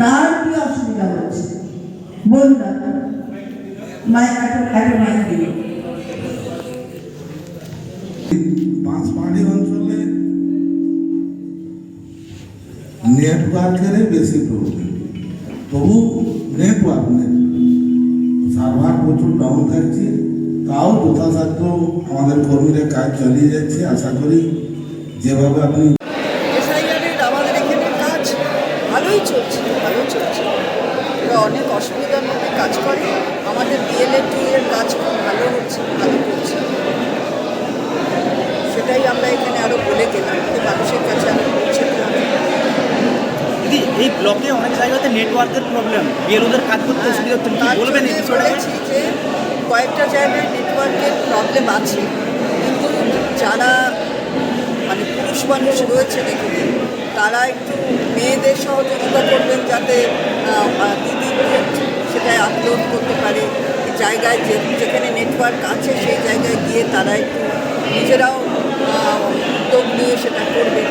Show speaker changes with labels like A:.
A: কার কি অসুবিধা হচ্ছে? বল না মায়ের একটা একটা মায়ের
B: অঞ্চলে নেটওয়ার্কের বেশি প্রবলেম তবু নেটওয়ার্ক নেই। সার্ভার প্রচুর ডাউন থাকছে। তাও যথাসাধ্য আমাদের কর্মীরা কাজ চালিয়ে যাচ্ছে। আশা করি যেভাবে আপনি
C: এসআইআরের আমাদের এখানে কাজ ভালোই চলছে ভালো চলছে। ওরা অনেক অসুবিধার মধ্যে কাজ করে। আমাদের বিএলএ টু এর কাজ খুব ভালো হচ্ছে ভালো করছে। সেটাই আমরা এখানে আরও বলে গেলাম যে মানুষের কাছে আরও হবে
D: দিদি এই ব্লকে অনেক জায়গাতে নেটওয়ার্কের প্রবলেম বিএলওদের কাজ করতে অসুবিধা হচ্ছে কি বলবেন এই বিষয়টা
C: যে কয়েকটা জায়গায় নেটওয়ার্কের প্রবলেম আছে। কিন্তু যারা মানে পুরুষ মানুষ রয়েছেন এখানে তারা একটু মেয়েদের সহযোগিতা করবেন যাতে আহ, আহ, দিদি সেটাই আপলোড করতে পারে। জায়গায় যে যেখানে নেটওয়ার্ক আছে সেই জায়গায় গিয়ে তারা একটু নিজেরাও উদ্যোগ নিয়ে সেটা করবেন।